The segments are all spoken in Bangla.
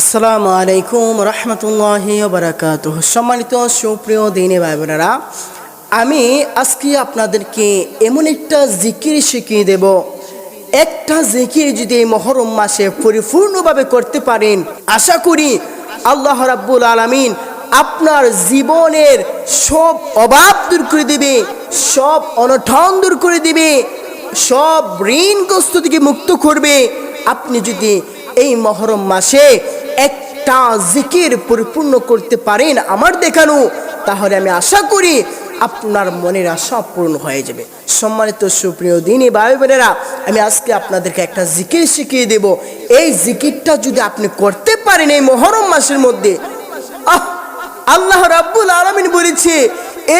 আসসালামু আলাইকুম রহমতুল্লাহ বারাকাত সম্মানিত সুপ্রিয় দিনে ভাই বোনেরা আমি আজকে আপনাদেরকে এমন একটা জিকির শিখিয়ে দেব। একটা জিকির যদি মহরম মাসে পরিপূর্ণভাবে করতে পারেন, আশা করি আল্লাহ রাব্বুল আলামিন আপনার জীবনের সব অভাব দূর করে দিবে, সব অনঠন দূর করে দিবে, সব ঋণগ্রস্ত থেকে মুক্ত করবে। আপনি যদি এই মহরম মাসে একটা জিকির পরিপূর্ণ করতে পারেন আমার দেখানো, তাহলে আমি আশা করি আপনার মনের আশা পূর্ণ হয়ে যাবে। সম্মানিত সুপ্রিয় দিনী ভাই বোনেরা আমি আজকে আপনাদেরকে একটা জিকির শিখিয়ে দেব। এই জিকিরটা যদি আপনি করতে পারেন এই মহরম মাসের মধ্যে আল্লাহ রাব্বুল আলামিন বলেছে,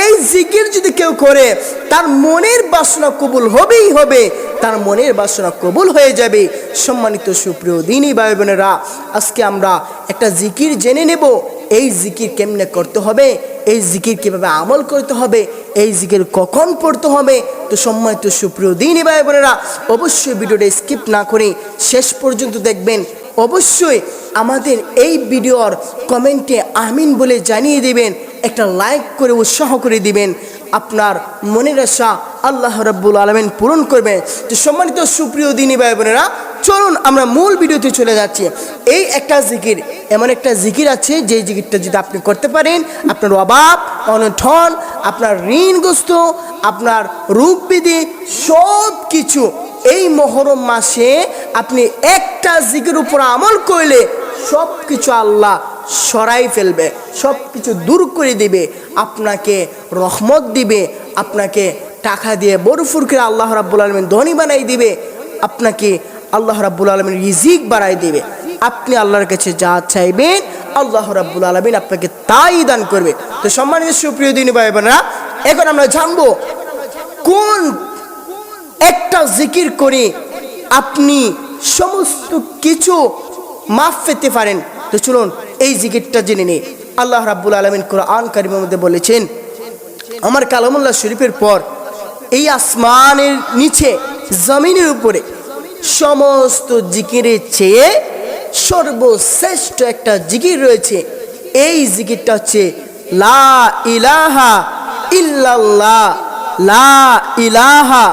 এই জিকির যদি কেউ করে, তার মনের বাসনা কবুল হবেই হবে। তার মনের বাসনা কবুল হয়ে যাবে। সম্মানিত সুপ্রিয় দিনী ভাই বোনেরা আজকে আমরা একটা জিকির জেনে নেব। এই জিকির কেমনে করতে হবে? এই জিকির কীভাবে আমল করতে হবে? এই জিকির কখন পড়তে হবে? তো সম্মানিত সুপ্রিয় দিনী ভাই বোনেরা অবশ্যই ভিডিওটা স্কিপ না করে শেষ পর্যন্ত দেখবেন। অবশ্যই আমাদের এই ভিডিওর কমেন্টে আমিন বলে জানিয়ে দিবেন, একটা লাইক করে উৎসাহ করে দিবেন। আপনার মনের আশা আল্লাহ রাব্বুল আলমেন পূরণ করবেন তো সম্মানিত সুপ্রিয় দিনী ভাই বোনেরা, চলুন আমরা মূল ভিডিওতে চলে যাচ্ছি। এই একটা জিকির, এমন একটা জিকির আছে যে জিকিরটা যদি আপনি করতে পারেন, আপনার অভাব অনঠন, আপনার ঋণগ্রস্ত, আপনার রূপ বিধি সব কিছু এই মহরম মাসে আপনি একটা জিকির উপর আমল করলে সব কিছু আল্লাহ সরাই ফেলবে সব কিছু দূর করে দিবে, আপনাকে রহমত দিবে, আপনাকে টাকা দিয়ে বরফুর করে আল্লাহ রাব্বুল আলমিন ধনী বানাই দিবে, আপনাকে আল্লাহ রাব্বুল আলমিন রিজিক বাড়াই দিবে। আপনি আল্লাহর কাছে যা চাইবেন, আল্লাহ রাব্বুল আলমিন আপনাকে তাই দান করবে। তো সম্মানিত সুপ্রিয় দিনী ভাই বোনেরা এখন আমরা জানব কোন একটা জিকির করে আপনি সমস্ত কিছু মাফ পেতে পারেন। তো চলুন, এই জিকিরটা জেনে নিই। আল্লাহ রাব্বুল আলমিন কোরআন কারিমের মধ্যে বলেছেন, আমার কালামুল্লাহ শরীফের পর এই আসমানের নিচে, জমিনের উপরে সমস্ত জিকিরের চেয়ে সর্বশ্রেষ্ঠ একটা জিকির রয়েছে। এই জিকিরটা হচ্ছে, লা ইলাহা ইল্লাল্লাহ, লা ইলাহা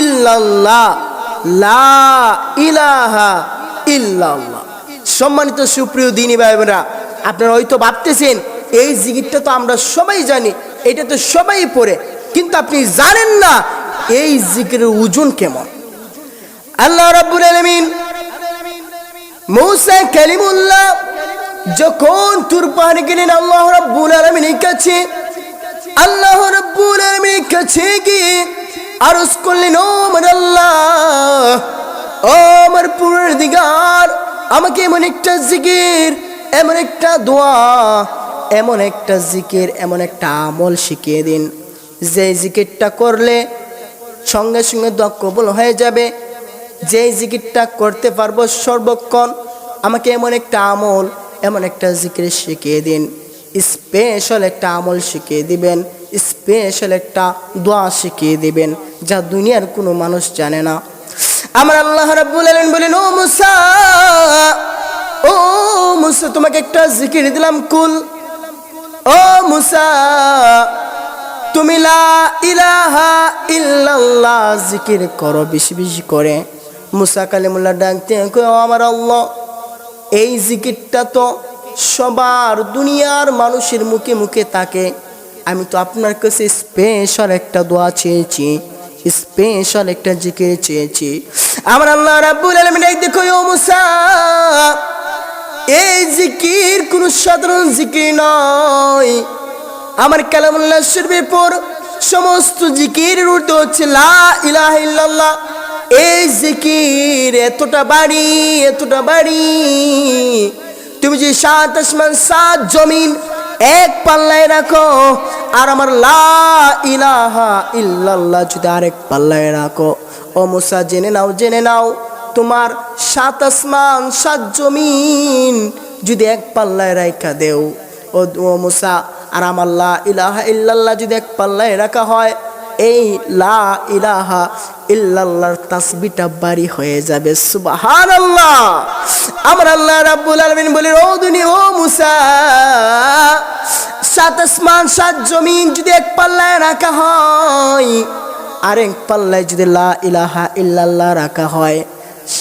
ইল্লাল্লাহ, লা ইলাহা ইল্লাল্লাহ। সম্মানিত সুপ্রিয় দিনী ভাই বোনেরা আপনারা হয়তো ভাবতেছেন, এই জিকিরটা তো আমরা সবাই জানি, এটা তো সবাই পড়ে। কিন্তু আপনি জানেন না এই জিকিরের ওজন কেমন। আল্লাহ রাব্বুল আলামিন মৌসা কালিমুল্লাহ যখন তুর পাহাড়ে গেলেন, আল্লাহ রাব্বুল আলামিনের কাছে, আল্লাহ রাব্বুল আলামিনের কাছে গিয়ে আরজ করলেন, ও আমার আল্লাহ, ও আমার পুরের দিগার আমাকে এমন একটা জিকির, এমন একটা দোয়া, এমন একটা জিকির, এমন একটা আমল শিখিয়ে দিন। যে জিকিরটা করলে সঙ্গে সঙ্গে দোয়া কবুল হয়ে যাবে। যে জিকিরটা করতে পারব সর্বক্ষণ আমাকে এমন একটা আমল, এমন একটা জিকির শিখিয়ে দিন। স্পেশাল একটা আমল শিখিয়ে দিবেন স্পেশাল একটা দোয়া শিখিয়ে দিবেন, যা দুনিয়ার কোনো মানুষ জানে না। আমার আল্লাহ রাব্বুল আলামিন বলেন, ও মুসা ও মুসা, তোমাকে একটা জিকির দিলাম, কুল। ও মুসা তুমি ইলাহা ইল্লাল্লাহ জিকির করো, বেশি বেশি করে। মুসা কালিমুল্লাহ ডাকতে আমার আল্লাহ, এই জিকিরটা তো সবার দুনিয়ার মানুষের মুখে মুখে থাকে। আমি তো আপনার কাছে স্পেশাল একটা দোয়া চেয়েছি স্পেশাল একটা জিকির চেয়েছি। আমার আল্লাহ রাব্বুল আলামিন দেখো ও মুসা, এই জিকির কোন সাধারণ জিকির নয়। আমার কালামুল্লাহ শরীফের পর সমস্ত জিকির উর্দু হচ্ছে, লা ইলাহা ইল্লাল্লাহ। এই জিকির এতটা বাড়ি এতটা বাড়ি। তুমি যে সাত আসমান, সাত জমিন এক পাল্লায় রাখো, আর আমার লা ইলাহা ইল্লাল্লাহ যদি আরেক পাল্লায় রাখো, ও মুসা জেনে নাও জেনে নাও, তোমার সাত আসমান, সাত জমিন যদি এক পাল্লায় রাখা দেও ও মুসা আর আমার লা ইলাহা ইল্লাল্লাহ যদি এক পাল্লায় রাখা হয়, এই লা ইলাহা ইল্লাল্লাহর তাসবিটা বাড়ি হয়ে যাবে। সুবহানাল্লাহ। আমার আল্লাহ রাব্বুল আলামিন বলে ও দুনিয়া, ও মুসা, সাত আসমান, সাত জমিন যদি এক পাল্লায় রাখা হয় আর এক পাল্লায় যদি লা ইলাহা ইল্লাল্লাহ রাখা হয়,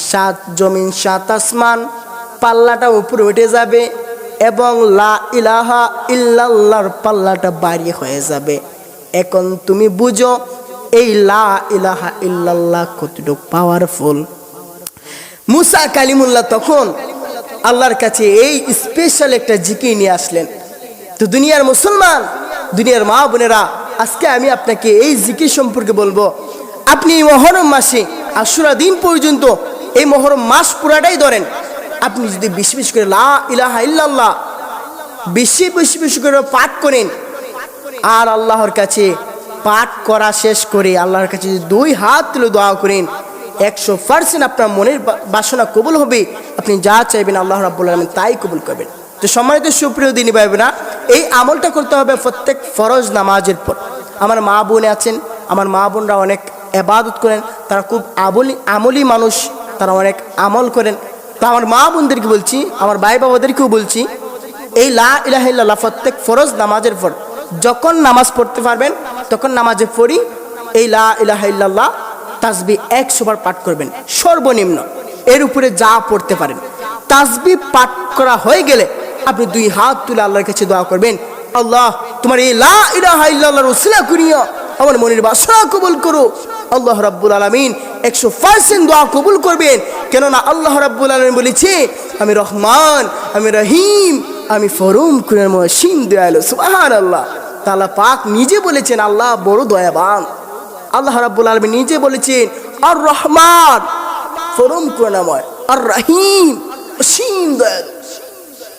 সাত জমিন, সাত আসমান, পাল্লাটা উপরে উঠে যাবে। এবং লা ইলাহা ইল্লাল্লাহর পাল্লাটা বাড়ি হয়ে যাবে। এখন তুমি বুঝো, এই লা ইলাহা ইল্লাল্লাহ কতটুকু পাওয়ারফুল মুসা কালিমুল্লাহ তখন আল্লাহর কাছে এই স্পেশাল একটা জিকির নিয়ে আসলেন। তো দুনিয়ার মুসলমান, দুনিয়ার মা বোনেরা, আজকে আমি আপনাকে এই জিকির সম্পর্কে বলব। আপনি এই মহরম মাসে আশুরা দিন পর্যন্ত এই মহরম মাস পুরাটাই ধরেন। আপনি যদি বেশি বেশি করে লা ইলাহা ইল্লাল্লাহ বেশি বেশি বেশি করে পাঠ করেন, আর আল্লাহর কাছে পাঠ করা শেষ করে আল্লাহর কাছে যদি দুই হাত তুলে দোয়া করেন, একশো পার্সেন্ট আপনার মনের বাসনা কবুল হবে। আপনি যা চাইবেন আল্লাহ রাব্বুল আলমিন তাই কবুল করবেন। তো সম্মানিত সুপ্রিয় দিনী না এই আমলটা করতে হবে প্রত্যেক ফরজ নামাজের পর। আমার মা বোন আছেন, আমার মা বোনরা অনেক এবাদত করেন, তারা খুব আমলি আমলি মানুষ, তারা অনেক আমল করেন। তো আমার মা বোনদেরকে বলছি, আমার ভাই বাবাদেরকেও বলছি, এই লা ইলাহা ইল্লাল্লাহ প্রত্যেক ফরজ নামাজের পর যখন নামাজ পড়তে পারবেন, তখন নামাজে পড়ি, এই লা ইলাহা ইল্লাল্লাহ তাসবি একশো বার পাঠ করবেন, সর্বনিম্ন। এর উপরে যা পড়তে পারেন। তাসবি পাঠ করা হয়ে গেলে আপনি দুই হাত তুলে আল্লাহর কাছে দোয়া করবেন, আল্লাহ তোমার এই লা ইলাহা ইল্লাল্লাহর উসিলা করিয়া আমার মনের বাসনা কবুল করো। আল্লাহ রাব্বুল আলামিন একশো পার্সেন্ট দোয়া কবুল করবেন কেননা আল্লাহ রাব্বুল আলামিন বলেছে আমি রহমান আমি রহিম আমি ফরুম কুরের মহসিন দয়ালু। সুবাহান আল্লাহ তালা পাক নিজে বলেছেন আল্লাহ বড় দয়াবান। আল্লাহ রাব্বুল আলমী নিজে বলেছেন আর রহমান ফরুম করুণাময় আর রহিম অসীম দয়ালু।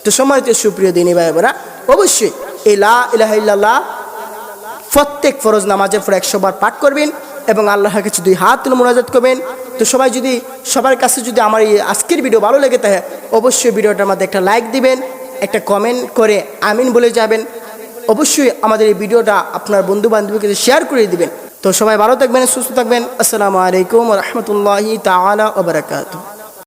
তো সময় তো সুপ্রিয় দিনী ভাই বোনেরা, অবশ্যই এই লা ইল্লাল্লাহ প্রত্যেক ফরজ নামাজের পর একশো বার পাঠ করবেন এবং আল্লাহর কাছে দুই হাত মোনাজাত করবেন। তো সবাই যদি, সবার কাছে যদি আমার এই আজকের ভিডিও ভালো লেগে থাকে, অবশ্যই ভিডিওটার মধ্যে একটা লাইক দিবেন, একটা কমেন্ট করে আমিন বলে যাবেন। অবশ্যই আমাদের এই ভিডিওটা আপনার বন্ধু বান্ধবীকে শেয়ার করে দিবেন। তো সবাই ভালো থাকবেন, সুস্থ থাকবেন। আসসালামু আলাইকুম রহমতুল্লাহি তালা ওয়া বারাকাতুহু।